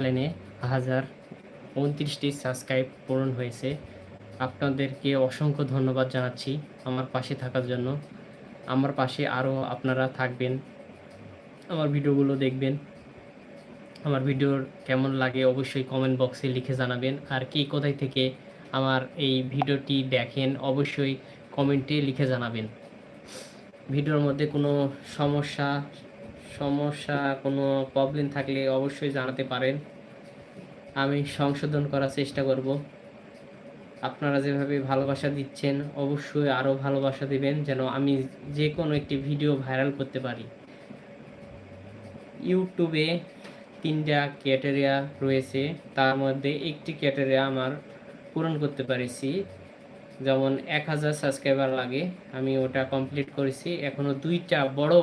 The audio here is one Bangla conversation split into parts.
চ্যানেলে হাজার উনত্রিশটি সাবস্ক্রাইব পূরণ হয়েছে। আপনাদেরকে অসংখ্য ধন্যবাদ জানাচ্ছি আমার পাশে থাকার জন্য। আমার পাশে আরও আপনারা থাকবেন। আমার ভিডিওগুলো দেখবেন। আমার ভিডিওর কেমন লাগে অবশ্যই কমেন্ট বক্সে লিখে জানাবেন। আর কে কোথায় থেকে আমার এই ভিডিওটি দেখেন অবশ্যই কমেন্টে লিখে জানাবেন। ভিডিওর মধ্যে কোনো সমস্যা সমস্যা, কোনো প্রবলেম থাকলে অবশ্যই জানাতে পারেন। আমি সংশোধন করার চেষ্টা করব। আপনারা যেভাবে ভালোবাসা দিচ্ছেন, অবশ্যই আরও ভালোবাসা দিবেন, যেন আমি যে কোনো একটি ভিডিও ভাইরাল করতে পারি। ইউটিউবে তিনটা ক্যাটেরিয়া রয়েছে। তার মধ্যে একটি ক্যাটেরিয়া আমার পূরণ করতে পেরেছি। যেমন, এক হাজার সাবস্ক্রাইবার লাগে। আমি ওটা কমপ্লিট করেছি। এখনও দুইটা বড়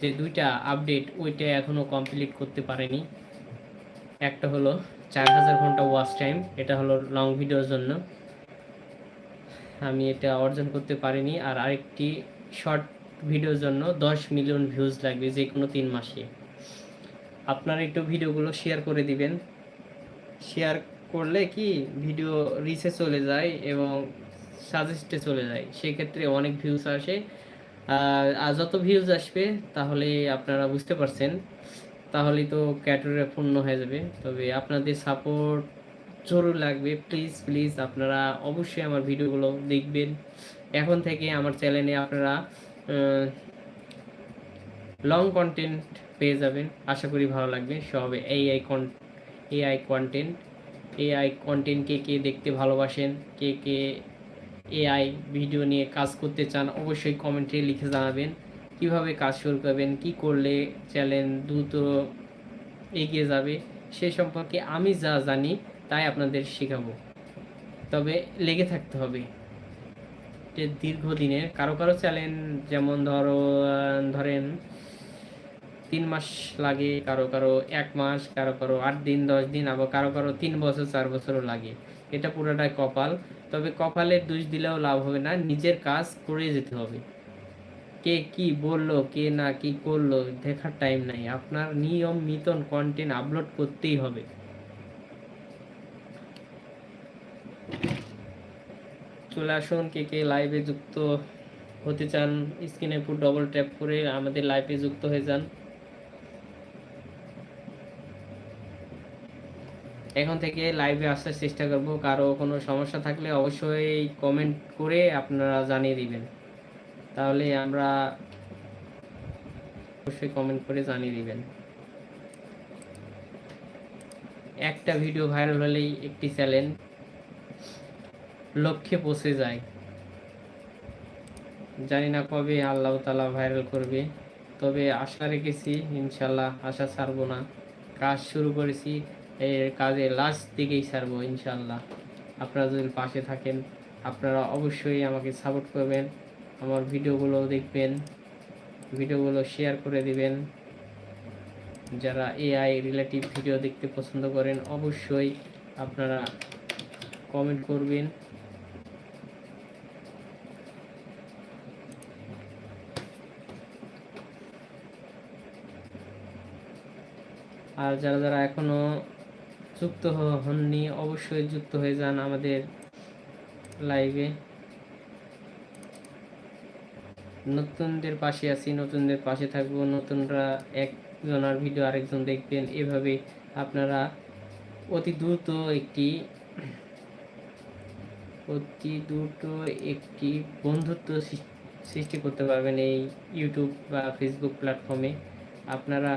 যে দুইটা আপডেট ওইটা এখনও কমপ্লিট করতে পারেনি। একটা হলো চার হাজার ঘণ্টা ওয়াচ টাইম এটা হলো লং ভিডিওর জন্য। আমি এটা অর্জন করতে পারিনি, আর আরেকটি শর্ট ভিডিওর জন্য দশ মিলিয়ন ভিউজ লাগবে যে কোনো তিন মাসে। আপনার একটু ভিডিওগুলো শেয়ার করে দিবেন। শেয়ার করলে কি ভিডিও রিচে চলে যায় এবং সাজেস্টে চলে যায়। সেক্ষেত্রে অনেক ভিউজ আসে। যত ভিউজ আসবে, তাহলে আপনারা বুঝতে পারছেন, তাহলেই তো ক্যাটারে পূর্ণ হয়ে যাবে। তবে আপনাদের সাপোর্ট জরুর লাগবে। প্লিজ প্লিজ আপনারা অবশ্যই আমার ভিডিওগুলো দেখবেন। এখন থেকে আমার চ্যানেলে আপনারা লং কন্টেন্ট পেয়ে যাবেন। আশা করি ভালো লাগবে। সব এআই কন এআই কন্টেন্ট এআই কন্টেন্ট কে কে দেখতে ভালোবাসেন, কে কে এআই ভিডিও নিয়ে কাজ করতে চান, অবশ্যই কমেন্টে লিখে জানাবেন। কীভাবে কাজ শুরু করবেন, কি করলে চ্যানেল দ্রুত এগিয়ে যাবে, সে সম্পর্কে আমি যা জানি তাই আপনাদের শেখাবো। তবে লেগে থাকতে হবে দীর্ঘদিনের কারও কারও চ্যালেঞ্জ যেমন ধরো ধরেন তিন মাস লাগে, কারও কারও এক মাস, কারও কারও আট দিন, দশ দিন, আবার কারও কারও তিন বছর, চার বছরও লাগে। এটা পুরোটাই কপাল। তবে কপালের দোষ দিলেও লাভ হবে না, নিজের কাজ করে যেতে হবে। কে কি বলল, কে না কি করল, দেখার টাইম নাই। আপনার নিয়মিত কন্টেন্ট আপলোড করতেই হবে। চলে আসুন, কে কে লাইভে যুক্ত হতে চান স্ক্রিনে উপর ডবল ট্যাপ করে আমাদের লাইভে যুক্ত হয়ে যান। এখন থেকে লাইভে আসার চেষ্টা করব। কারও কোনো সমস্যা থাকলে অবশ্যই কমেন্ট করে আপনারা জানিয়ে দিবেন। তাহলে আমরা অবশ্যই কমেন্ট করে জানিয়ে দিবেন। একটা ভিডিও ভাইরাল হলেই একটি চ্যালেঞ্জ লক্ষ্যে পৌঁছে যায়। জানি না কবে আল্লাহ তালা ভাইরাল করবে। তবে আশা রেখেছি ইনশাল্লাহ আশা ছাড়বো না। কাজ শুরু করেছি। এর কাজে লাস্ট দিকেই ছাড়বো ইনশাল্লাহ আপনারা যদি পাশে থাকেন, আপনারা অবশ্যই আমাকে সাপোর্ট করবেন, আমার ভিডিওগুলো দেখবেন, ভিডিওগুলো শেয়ার করে দিবেন। যারা এআই রিলেটিভ ভিডিও দেখতে পছন্দ করেন, অবশ্যই আপনারা কমেন্ট করবেন। আর যারা যারা এখনও যুক্ত হননি, অবশ্যই যুক্ত হয়ে যান আমাদের লাইভে নতুনদের পাশে আছি, নতুনদের পাশে থাকব। নতুনরা একজনের ভিডিও আরেকজন দেখবেন। এভাবে আপনারা অতি দ্রুত একটি, অতি দ্রুত একটি বন্ধুত্ব সৃষ্টি করতে পারবেন এই ইউটিউব বা ফেসবুক প্ল্যাটফর্মে আপনারা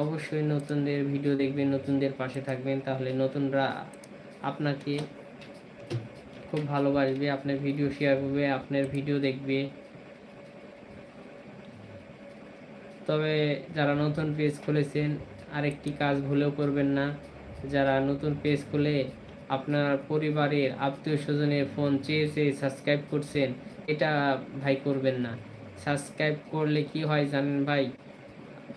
অবশ্যই নতুনদের ভিডিও দেখবেন, নতুনদের পাশে থাকবেন, তাহলে নতুনরা আপনাকে খুব ভালোবাসবে, আপনার ভিডিও শেয়ার করবে, আপনার ভিডিও দেখবে। তবে যারা নতুন পেজ খুলেছেন, আরেকটি কাজ ভুলেও করবেন না। যারা নতুন পেজ খুলে আপনার পরিবারের আত্মীয় স্বজনের ফোন চেয়ে চেয়ে সাবস্ক্রাইব করছেন, এটা ভাই করবেন না। সাবস্ক্রাইব করলে কি হয় জানেন ভাই?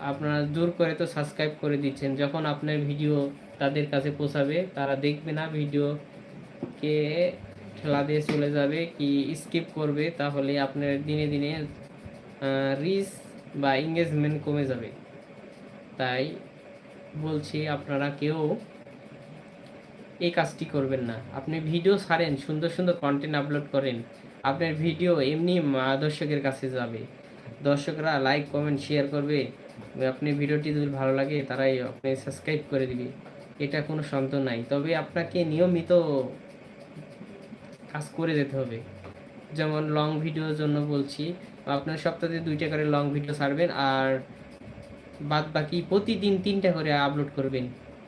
আপনারা জোর করে তো সাবস্ক্রাইব করে দিচ্ছেন। যখন আপনার ভিডিও তাদের কাছে পৌঁছাবে, তারা দেখবে না ভিডিওকে ঠেলা দিয়ে চলে যাবে, কি স্কিপ করবে, তাহলে আপনার দিনে দিনে রিচ বা এঙ্গেজমেন্ট কমে যাবে। তাই বলছি আপনারা কেউ এই কাজটি করবেন না। আপনি ভিডিও ছাড়েন, সুন্দর সুন্দর কন্টেন্ট আপলোড করেন। আপনার ভিডিও এমনি দর্শকের কাছে যাবে। দর্শকরা লাইক কমেন্ট শেয়ার করবে। আপনি ভিডিওটি যদি ভালো লাগে, তারাই আপনি সাবস্ক্রাইব করে দিবে। এটা কোনো সন্দেহ নাই। তবে আপনাকে নিয়মিত কাজ করে যেতে হবে। যেমন লং ভিডিওর জন্য বলছি আপনার সপ্তাহে দুইটা করে লং ভিডিও ছাড়বেন আর বাদ বাকি প্রতিদিন তিনটা করে আপলোড করবেন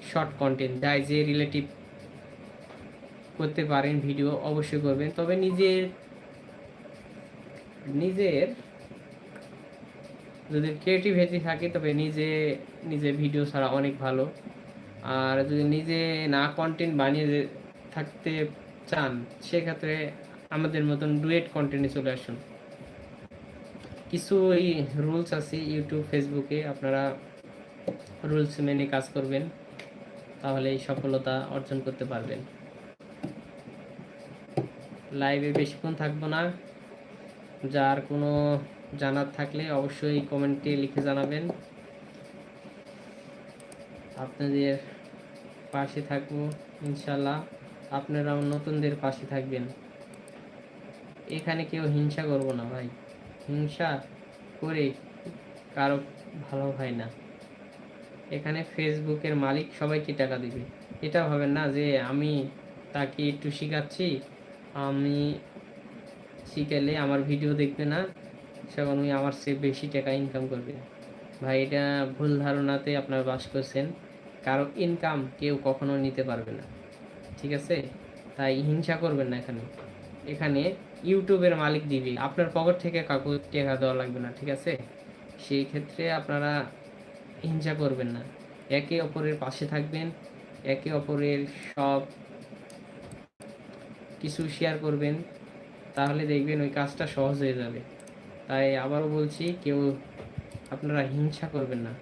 শর্ট কন্টেন্ট যাই যে রিলেটিভ করতে পারেন ভিডিও অবশ্যই করবেন। তবে নিজের নিজের যদি ক্রিয়েটিভিটি থাকে, তবে নিজে নিজে ভিডিও ছাড়া অনেক ভালো। আর যদি নিজে না কন্টেন্ট বানিয়ে থাকতে চান, সেক্ষেত্রে আমাদের মতন ডুয়েট কন্টেন্টে চলে আসুন। কিছু এই রুলস আছে ইউটিউব ফেসবুকে আপনারা রুলস মেনে কাজ করবেন, তাহলে সফলতা অর্জন করতে পারবেন। লাইভে বেশিক্ষণ থাকব না। যার কোনো জানার থাকলে অবশ্যই কমেন্টে লিখে জানাবেন। আপনাদের পাশে থাকব ইনশাল্লাহ আপনারাও নতুনদের পাশে থাকবেন। এখানে কেউ হিংসা করব না ভাই। হিংসা করে কারও ভালো হয় না। এখানে ফেসবুকের মালিক সবাইকে টাকা দিবে। এটা ভাবেন না যে আমি তাকে একটু শেখাচ্ছি, আমি শিখালে আমার ভিডিও দেখবে না। সেখন উনি আমার চেয়ে বেশি টাকা ইনকাম করবে। ভাই, এটা ভুল ধারণাতে আপনারা বাস করছেন। কারও ইনকাম কেউ কখনো নিতে পারবে না। ঠিক আছে? তাই হিংসা করবেন না এখানে। এখানে ইউটিউবের মালিক দিবে। আপনার পকেট থেকে কাকু টাকা দেওয়া লাগবে না, ঠিক আছে? সেই ক্ষেত্রে আপনারা হিংসা করবেন না। একে অপরের পাশে থাকবেন। একে অপরের সব কিছু শেয়ার করবেন। তাহলে দেখবেন ওই কাজটা সহজ হয়ে যাবে। তাই আবারও বলছি, কেউ আপনারা হিংসা করবেন না।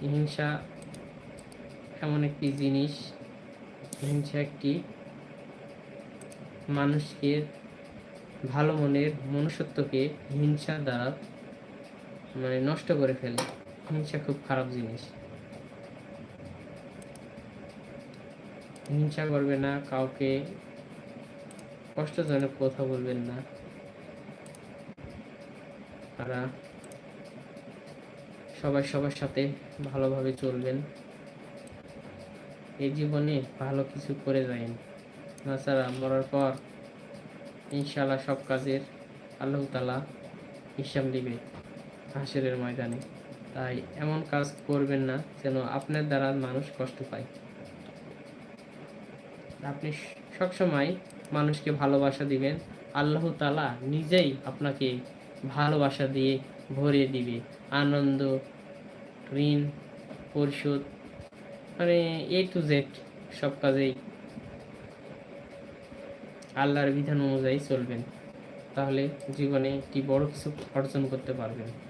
হিংসা এমন একটি জিনিস, হিংসা একটি মানুষকে ভালো মনের মনুষ্যত্বকে হিংসা দ্বারা মানে নষ্ট করে ফেলে। হিংসা খুব খারাপ জিনিস। হিংসা করবে না, কাউকে কষ্টজনক কথা বলবেন না। তারা সবাই সবার সাথে ভালোভাবে চলবেন। এই জীবনে ভালো কিছু করে যায়েন তাছাড়া মরার পর ইনশাল্লাহ সব কাজের আল্লাহ তালা হিসাব নেবে হাসিরের ময়দানে। তাই এমন কাজ করবেন না যেন আপনার দ্বারা মানুষ কষ্ট পায়। আপনি সবসময় মানুষকে ভালোবাসা দিবেন। আল্লাহ তালা নিজেই আপনাকে ভালোবাসা দিয়ে ভরে দিবে। আনন্দ, ঋণ, পরিশোধ মানে এ টু জেড সব কাজেই আল্লাহর বিধান অনুযায়ী চলবেন। তাহলে জীবনে একটি বড় কিছু অর্জন করতে পারবেন।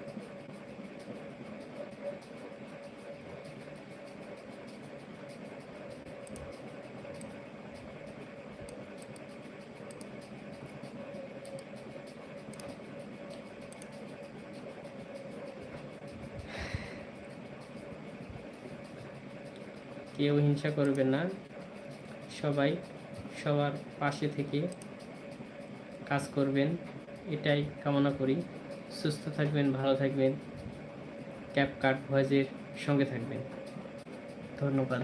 কেউ হিংসা করবে না। সবাই সবার পাশে থেকে কাজ করবেন। এটাই কামনা করি। সুস্থ থাকবেন, ভালো থাকবেন। ক্যাপকাট ভয়েজের সঙ্গে থাকবেন। ধন্যবাদ।